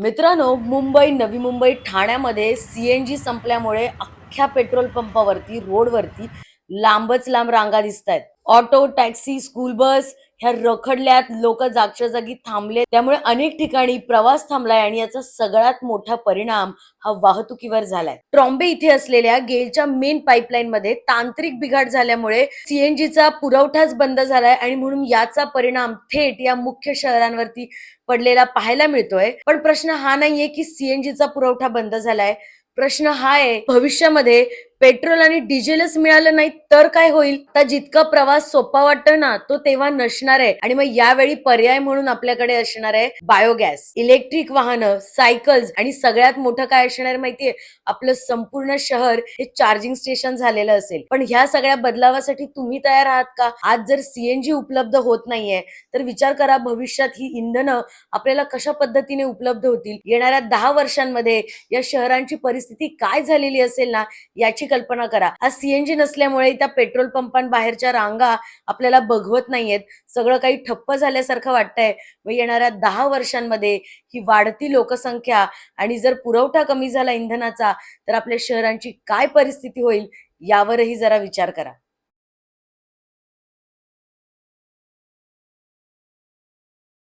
मित्रांनो मुंबई नवी मुंबई ठाण्यामध्ये सीएनजी संपल्यामुळे अख्ख्या पेट्रोल पंपावरती रोडवरती लांबच लांब रांगा दिसत आहेत ऑटो टॅक्सी स्कूल बस ह्या रखडल्यात लोक जागच्या जागी थांबले त्यामुळे अनेक ठिकाणी प्रवास थांबलाय आणि याचा सगळ्यात मोठा परिणाम हा वाहतुकीवर झालाय. ट्रॉम्बे इथे असलेल्या गेलच्या मेन पाईपलाईन मध्ये तांत्रिक बिघाड झाल्यामुळे सीएनजीचा पुरवठाच बंद झालाय आणि म्हणून याचा परिणाम थेट या मुख्य शहरांवरती पडलेला पाहायला मिळतोय. पण प्रश्न हा नाहीये की सीएनजीचा पुरवठा बंद झालाय. प्रश्न हा आहे भविष्यामध्ये पेट्रोल आणि डिझेलच मिळालं नाही तर काय होईल? आता जितका प्रवास सोपा वाटतो ना तो तेव्हा नसणार आहे. आणि मग यावेळी पर्याय म्हणून आपल्याकडे असणार आहे बायोगॅस इलेक्ट्रिक वाहनं सायकल्स आणि सगळ्यात मोठं काय असणार माहितीये? आपलं संपूर्ण शहर हे चार्जिंग स्टेशन झालेलं असेल. पण ह्या सगळ्या बदलावासाठी तुम्ही तयार आहात का? आज जर सीएनजी उपलब्ध होत नाहीये तर विचार करा भविष्यात ही इंधनं आपल्याला कशा पद्धतीने उपलब्ध होतील? येणाऱ्या दहा वर्षांमध्ये या शहरांची परिस्थिती काय झालेली असेल ना याची कल्पना करा. आज सीएनजी नसल्यामुळे त्या पेट्रोल पंपांबाहेरच्या रांगा आपल्याला बघवत नाहीयेत. सगळं काही ठप्प झाल्यासारखं वाटतंय. व येणाऱ्या दहा वर्षांमध्ये ही वाढती लोकसंख्या आणि जर पुरवठा कमी झाला इंधनाचा तर आपल्या शहरांची काय परिस्थिती होईल यावरही जरा विचार करा.